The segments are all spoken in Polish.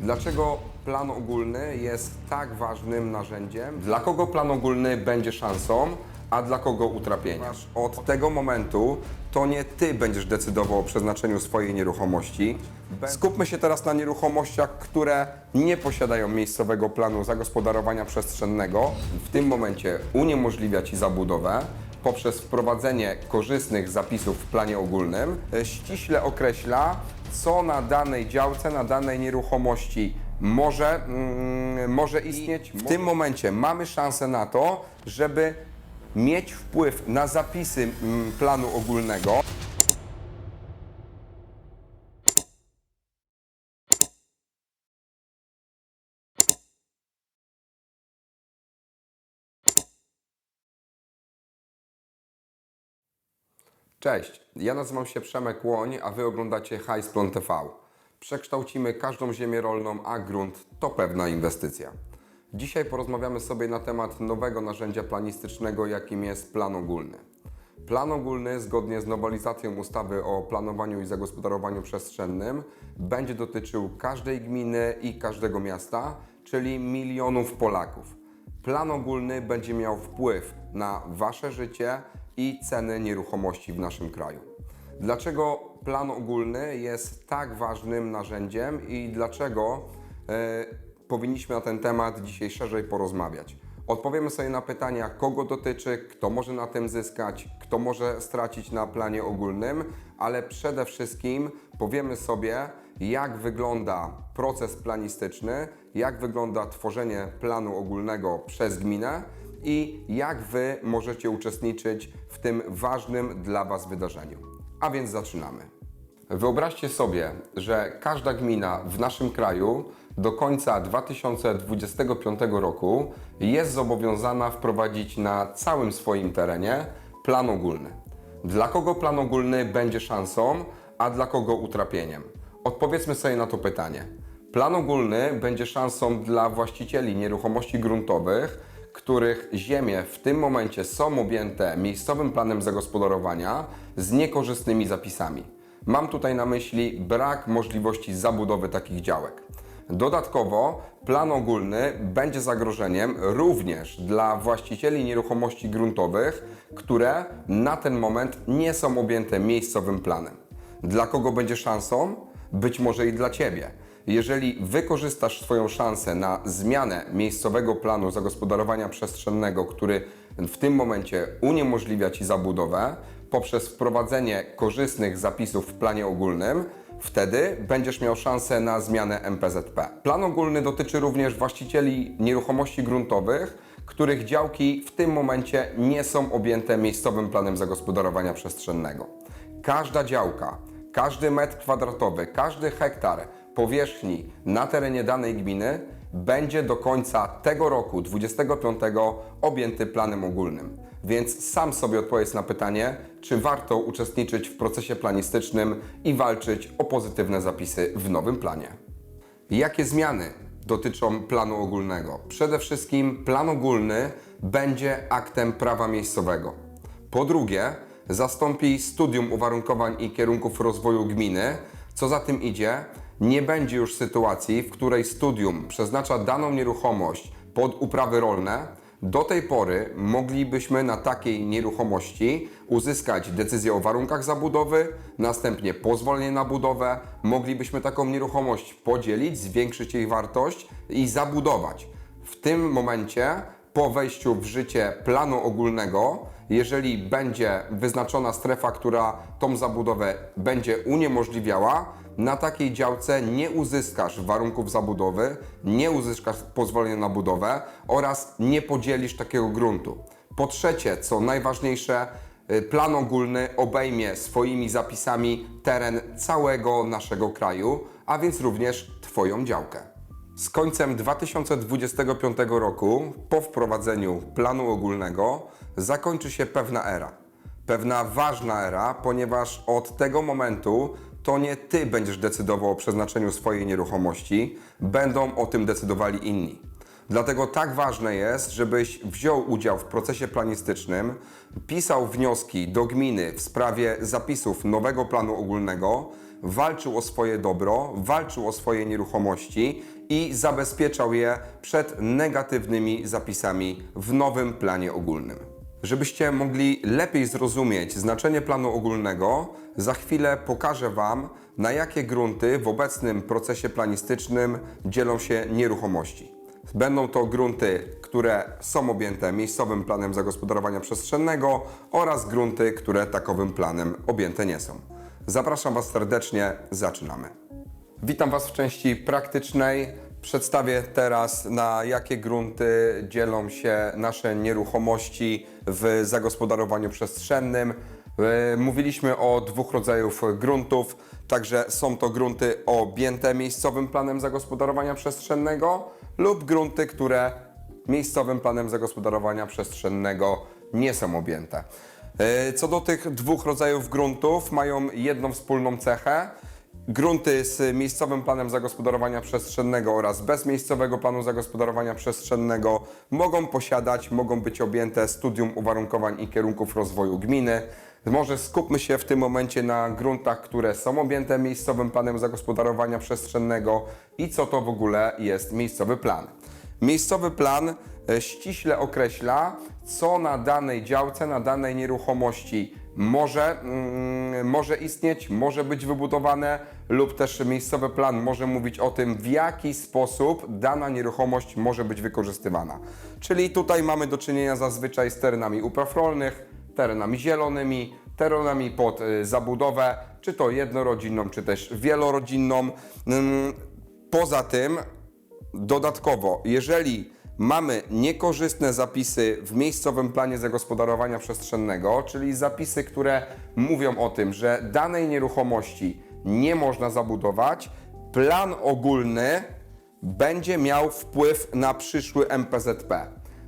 Dlaczego plan ogólny jest tak ważnym narzędziem? Dla kogo plan ogólny będzie szansą, a dla kogo utrapieniem? Od tego momentu to nie ty będziesz decydował o przeznaczeniu swojej nieruchomości. Skupmy się teraz na nieruchomościach, które nie posiadają miejscowego planu zagospodarowania przestrzennego. W tym momencie uniemożliwia ci zabudowę poprzez wprowadzenie korzystnych zapisów w planie ogólnym ściśle określa, co na danej działce, na danej nieruchomości może, mm, może istnieć. W tym momencie mamy szansę na to, żeby mieć wpływ na zapisy mm, planu ogólnego. Cześć, ja nazywam się Przemek Łoń, a Wy oglądacie Highsplon TV. Przekształcimy każdą ziemię rolną, a grunt to pewna inwestycja. Dzisiaj porozmawiamy sobie na temat nowego narzędzia planistycznego, jakim jest plan ogólny. Plan ogólny, zgodnie z nowelizacją ustawy o planowaniu i zagospodarowaniu przestrzennym, będzie dotyczył każdej gminy i każdego miasta, czyli milionów Polaków. Plan ogólny będzie miał wpływ na Wasze życie i ceny nieruchomości w naszym kraju. Dlaczego plan ogólny jest tak ważnym narzędziem i dlaczego e, powinniśmy na ten temat dzisiaj szerzej porozmawiać? Odpowiemy sobie na pytania, kogo dotyczy, kto może na tym zyskać, kto może stracić na planie ogólnym, ale przede wszystkim powiemy sobie, jak wygląda proces planistyczny, jak wygląda tworzenie planu ogólnego przez gminę i jak Wy możecie uczestniczyć w tym ważnym dla Was wydarzeniu. A więc zaczynamy. Wyobraźcie sobie, że każda gmina w naszym kraju do końca 2025 roku jest zobowiązana wprowadzić na całym swoim terenie plan ogólny. Dla kogo plan ogólny będzie szansą, a dla kogo utrapieniem? Odpowiedzmy sobie na to pytanie. Plan ogólny będzie szansą dla właścicieli nieruchomości gruntowych, których ziemie w tym momencie są objęte miejscowym planem zagospodarowania z niekorzystnymi zapisami. Mam tutaj na myśli brak możliwości zabudowy takich działek. Dodatkowo plan ogólny będzie zagrożeniem również dla właścicieli nieruchomości gruntowych, które na ten moment nie są objęte miejscowym planem. Dla kogo będzie szansą? Być może i dla Ciebie. Jeżeli wykorzystasz swoją szansę na zmianę miejscowego planu zagospodarowania przestrzennego, który w tym momencie uniemożliwia Ci zabudowę, poprzez wprowadzenie korzystnych zapisów w planie ogólnym, wtedy będziesz miał szansę na zmianę MPZP. Plan ogólny dotyczy również właścicieli nieruchomości gruntowych, których działki w tym momencie nie są objęte miejscowym planem zagospodarowania przestrzennego. Każda działka, każdy metr kwadratowy, każdy hektar powierzchni na terenie danej gminy będzie do końca tego roku 25 objęty planem ogólnym. Więc sam sobie odpowiedz na pytanie, czy warto uczestniczyć w procesie planistycznym i walczyć o pozytywne zapisy w nowym planie. Jakie zmiany dotyczą planu ogólnego? Przede wszystkim plan ogólny będzie aktem prawa miejscowego. Po drugie, zastąpi studium uwarunkowań i kierunków rozwoju gminy. Co za tym idzie, nie będzie już sytuacji, w której studium przeznacza daną nieruchomość pod uprawy rolne. Do tej pory moglibyśmy na takiej nieruchomości uzyskać decyzję o warunkach zabudowy, następnie pozwolenie na budowę. Moglibyśmy taką nieruchomość podzielić, zwiększyć jej wartość i zabudować. W tym momencie, po wejściu w życie planu ogólnego, jeżeli będzie wyznaczona strefa, która tą zabudowę będzie uniemożliwiała, na takiej działce nie uzyskasz warunków zabudowy, nie uzyskasz pozwolenia na budowę oraz nie podzielisz takiego gruntu. Po trzecie, co najważniejsze, y, plan ogólny obejmie swoimi zapisami teren całego naszego kraju, a więc również Twoją działkę. Z końcem 2025 roku, po wprowadzeniu planu ogólnego, zakończy się pewna era. Pewna ważna era, ponieważ od tego momentu to nie Ty będziesz decydował o przeznaczeniu swojej nieruchomości, będą o tym decydowali inni. Dlatego tak ważne jest, żebyś wziął udział w procesie planistycznym, pisał wnioski do gminy w sprawie zapisów nowego planu ogólnego, walczył o swoje dobro, walczył o swoje nieruchomości i zabezpieczał je przed negatywnymi zapisami w nowym planie ogólnym. Żebyście mogli lepiej zrozumieć znaczenie planu ogólnego, za chwilę pokażę Wam, na jakie grunty w obecnym procesie planistycznym dzielą się nieruchomości. Będą to grunty, które są objęte miejscowym planem zagospodarowania przestrzennego oraz grunty, które takowym planem objęte nie są. Zapraszam Was serdecznie, zaczynamy. Witam Was w części praktycznej. Przedstawię teraz, na jakie grunty dzielą się nasze nieruchomości w zagospodarowaniu przestrzennym. E, Mówiliśmy o dwóch rodzajów gruntów, także są to grunty objęte miejscowym planem zagospodarowania przestrzennego lub grunty, które miejscowym planem zagospodarowania przestrzennego nie są objęte. E, Co do tych dwóch rodzajów gruntów, mają jedną wspólną cechę. Grunty z miejscowym planem zagospodarowania przestrzennego oraz bez miejscowego planu zagospodarowania przestrzennego mogą posiadać, mogą być objęte studium uwarunkowań i kierunków rozwoju gminy. Może skupmy się w tym momencie na gruntach, które są objęte miejscowym planem zagospodarowania przestrzennego i co to w ogóle jest miejscowy plan. Miejscowy plan e, ściśle określa, co na danej działce, na danej nieruchomości może, mm, może istnieć, może być wybudowane, lub też miejscowy plan może mówić o tym, w jaki sposób dana nieruchomość może być wykorzystywana. Czyli tutaj mamy do czynienia zazwyczaj z terenami upraw rolnych, terenami zielonymi, terenami pod y, zabudowę, czy to jednorodzinną, czy też wielorodzinną. Ym, Poza tym Dodatkowo, jeżeli mamy niekorzystne zapisy w miejscowym planie zagospodarowania przestrzennego, czyli zapisy, które mówią o tym, że danej nieruchomości nie można zabudować, plan ogólny będzie miał wpływ na przyszły MPZP.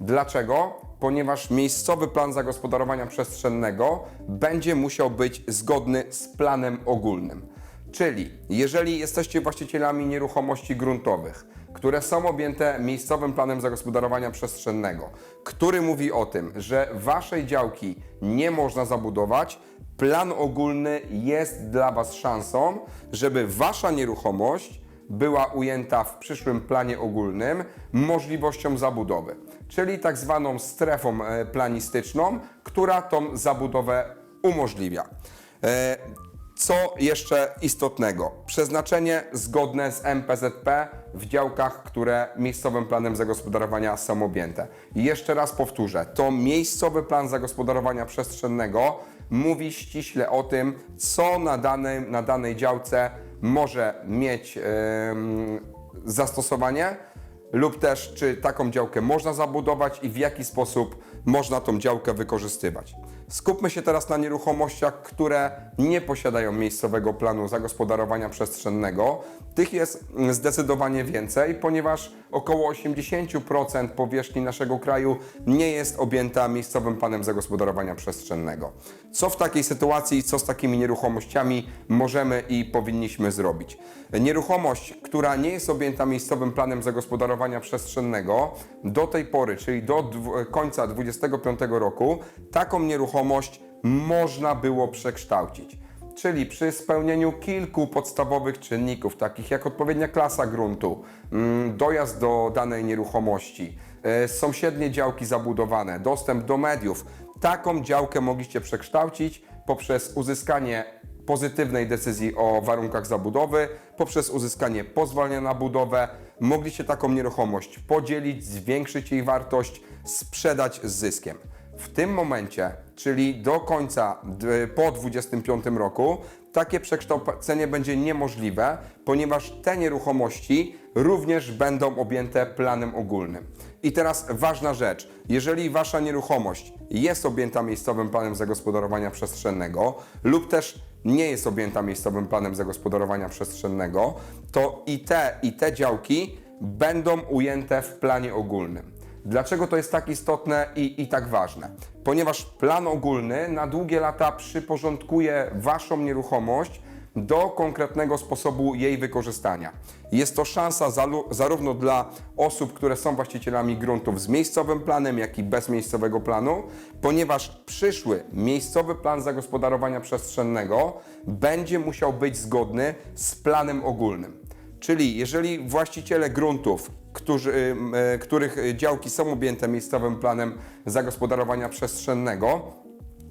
Dlaczego? Ponieważ miejscowy plan zagospodarowania przestrzennego będzie musiał być zgodny z planem ogólnym. Czyli jeżeli jesteście właścicielami nieruchomości gruntowych, które są objęte miejscowym planem zagospodarowania przestrzennego, który mówi o tym, że waszej działki nie można zabudować, plan ogólny jest dla was szansą, żeby wasza nieruchomość była ujęta w przyszłym planie ogólnym możliwością zabudowy, czyli tak zwaną strefą e, planistyczną, która tą zabudowę umożliwia. Co jeszcze istotnego? Przeznaczenie zgodne z MPZP w działkach, które miejscowym planem zagospodarowania są objęte. Jeszcze raz powtórzę, to miejscowy plan zagospodarowania przestrzennego mówi ściśle o tym, co na, danej na danej działce może mieć em, zastosowanie lub też czy taką działkę można zabudować i w jaki sposób można tą działkę wykorzystywać. Skupmy się teraz na nieruchomościach, które nie posiadają miejscowego planu zagospodarowania przestrzennego. Tych jest zdecydowanie więcej, ponieważ około 80% powierzchni naszego kraju nie jest objęta miejscowym planem zagospodarowania przestrzennego. Co w takiej sytuacji, co z takimi nieruchomościami możemy i powinniśmy zrobić? Nieruchomość, która nie jest objęta miejscowym planem zagospodarowania przestrzennego do tej pory, czyli do końca 2025 roku, taką nieruchomość można było przekształcić. Czyli przy spełnieniu kilku podstawowych czynników, takich jak odpowiednia klasa gruntu, mm, dojazd do danej nieruchomości, e, sąsiednie działki zabudowane, dostęp do mediów, taką działkę mogliście przekształcić poprzez uzyskanie pozytywnej decyzji o warunkach zabudowy, poprzez uzyskanie pozwolenia na budowę, mogliście taką nieruchomość podzielić, zwiększyć jej wartość, sprzedać z zyskiem. W tym momencie, czyli do końca po 25 roku, takie przekształcenie będzie niemożliwe, ponieważ te nieruchomości również będą objęte planem ogólnym. I teraz ważna rzecz, jeżeli wasza nieruchomość jest objęta miejscowym planem zagospodarowania przestrzennego lub też nie jest objęta miejscowym planem zagospodarowania przestrzennego, to i te, i te działki będą ujęte w planie ogólnym. Dlaczego to jest tak istotne i, i tak ważne? Ponieważ plan ogólny na długie lata przyporządkuje Waszą nieruchomość do konkretnego sposobu jej wykorzystania. Jest to szansa zarówno dla osób, które są właścicielami gruntów z miejscowym planem, jak i bez miejscowego planu, ponieważ przyszły miejscowy plan zagospodarowania przestrzennego będzie musiał być zgodny z planem ogólnym. Czyli jeżeli właściciele gruntów, którzy, e, których działki są objęte miejscowym planem zagospodarowania przestrzennego,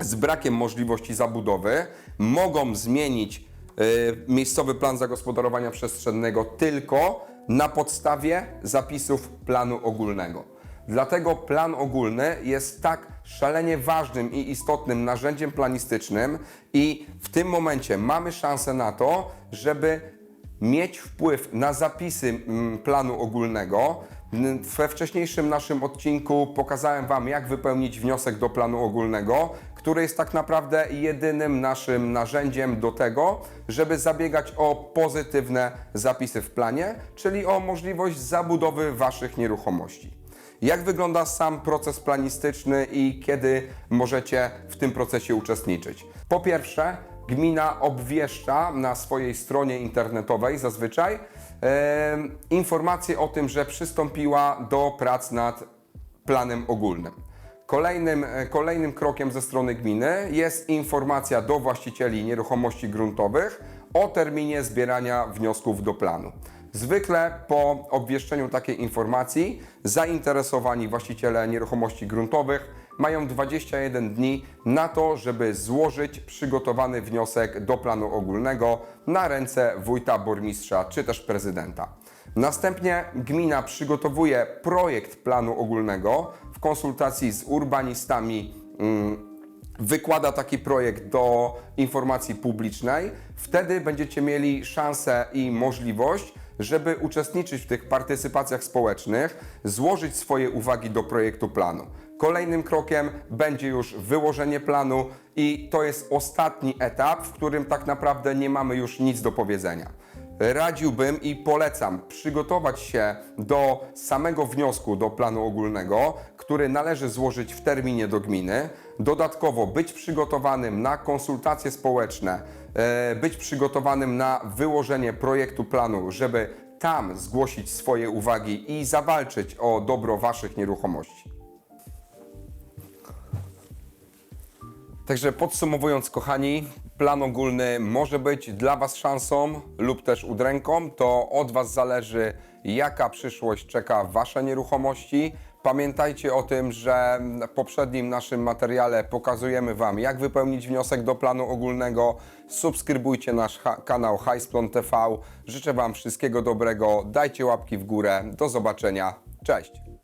z brakiem możliwości zabudowy, mogą zmienić e, miejscowy plan zagospodarowania przestrzennego tylko na podstawie zapisów planu ogólnego. Dlatego plan ogólny jest tak szalenie ważnym i istotnym narzędziem planistycznym i w tym momencie mamy szansę na to, żeby mieć wpływ na zapisy mm, planu ogólnego. We wcześniejszym naszym odcinku pokazałem Wam, jak wypełnić wniosek do planu ogólnego, który jest tak naprawdę jedynym naszym narzędziem do tego, żeby zabiegać o pozytywne zapisy w planie, czyli o możliwość zabudowy Waszych nieruchomości. Jak wygląda sam proces planistyczny i kiedy możecie w tym procesie uczestniczyć? Po pierwsze, gmina obwieszcza na swojej stronie internetowej zazwyczaj e, informację o tym, że przystąpiła do prac nad planem ogólnym. Kolejnym, e, kolejnym krokiem ze strony gminy jest informacja do właścicieli nieruchomości gruntowych o terminie zbierania wniosków do planu. Zwykle po obwieszczeniu takiej informacji zainteresowani właściciele nieruchomości gruntowych mają 21 dni na to, żeby złożyć przygotowany wniosek do planu ogólnego na ręce wójta, burmistrza czy też prezydenta. Następnie gmina przygotowuje projekt planu ogólnego w konsultacji z urbanistami. mm, wykłada taki projekt do informacji publicznej, wtedy będziecie mieli szansę i możliwość, żeby uczestniczyć w tych partycypacjach społecznych, złożyć swoje uwagi do projektu planu. Kolejnym krokiem będzie już wyłożenie planu i to jest ostatni etap, w którym tak naprawdę nie mamy już nic do powiedzenia radziłbym i polecam przygotować się do samego wniosku do planu ogólnego, który należy złożyć w terminie do gminy. Dodatkowo być przygotowanym na konsultacje społeczne, e, być przygotowanym na wyłożenie projektu planu, żeby tam zgłosić swoje uwagi i zawalczyć o dobro Waszych nieruchomości. Także podsumowując, kochani, plan ogólny może być dla Was szansą lub też udręką. To od Was zależy, jaka przyszłość czeka Wasze nieruchomości. Pamiętajcie o tym, że w poprzednim naszym materiale pokazujemy Wam, jak wypełnić wniosek do planu ogólnego. Subskrybujcie nasz kanał Highsplon TV. Życzę Wam wszystkiego dobrego. Dajcie łapki w górę. Do zobaczenia. Cześć!